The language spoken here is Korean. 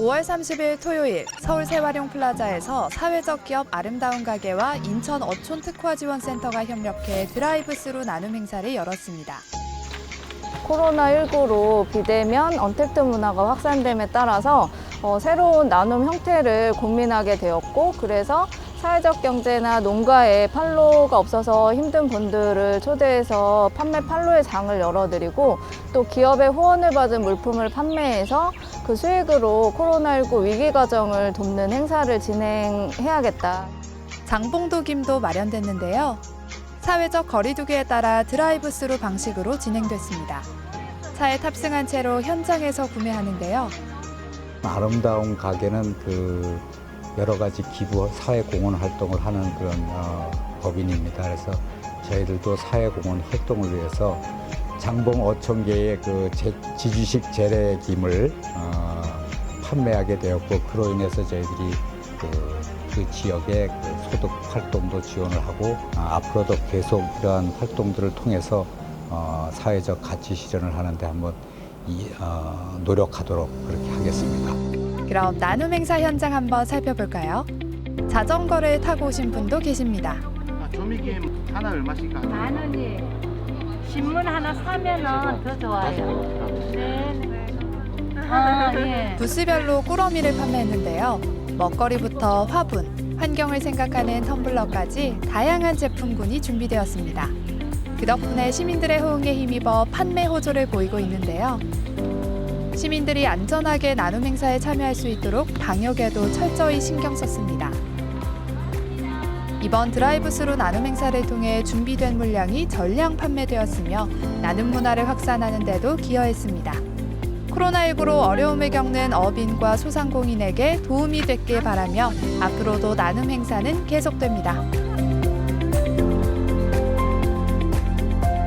오월 30일 토요일 서울 세화룡 플라자에서 사회적 기업 아름다운 가게와 인천 어촌 특화 지원센터가 협력해 드라이브스루 나눔 행사를 열었습니다. 코로나19로 비대면 언택트 문화가 확산됨에 따라서 어, 새로운 나눔 형태를 고민하게 되었고 그래서 사회적 경제나 농가에 판로가 없어서 힘든 분들을 초대해서 판매 판로의 장을 열어드리고 또 기업의 후원을 받은 물품을 판매해서 그 수익으로 코로나19 위기 과정을 돕는 행사를 진행해야겠다. 장봉도 김도 마련됐는데요. 사회적 거리두기에 따라 드라이브스루 방식으로 진행됐습니다. 차에 탑승한 채로 현장에서 구매하는데요. 아름다운 가게는 그 여러 가지 기부 사회 공헌 활동을 하는 그런 어, 법인입니다. 그래서 저희들도 사회 공헌 활동을 위해서 장봉 어촌계의 그 제- 지주식 재래김을 어, 판매하게 되었고 그로 인해서 저희들이 그, 그 지역의 그 소득 활동도 지원을 하고 아, 앞으로도 계속 이러한 활동들을 통해서 어, 사회적 가치 실현을 하는데 한번 노력하도록 그렇게 하겠습니다. 그럼 나눔 행사 현장 한번 살펴볼까요? 자전거를 타고 오신 분도 계십니다. 아, 조미김 하나 얼마씩 하죠? 만 원이 신문 하나 사면은 더 좋아요. 네. 아, 예. 부스별로 꾸러미를 판매했는데요. 먹거리부터 화분, 환경을 생각하는 텀블러까지 다양한 제품군이 준비되었습니다. 그 덕분에 시민들의 호응에 힘입어 판매 호조를 보이고 있는데요. 시민들이 안전하게 나눔 행사에 참여할 수 있도록 방역에도 철저히 신경 썼습니다. 이번 드라이브스루 나눔 행사를 통해 준비된 물량이 전량 판매되었으며 나눔 문화를 확산하는 데도 기여했습니다. 코로나19로 어려움을 겪는 어민과 소상공인에게 도움이 됐길 바라며 앞으로도 나눔 행사는 계속됩니다.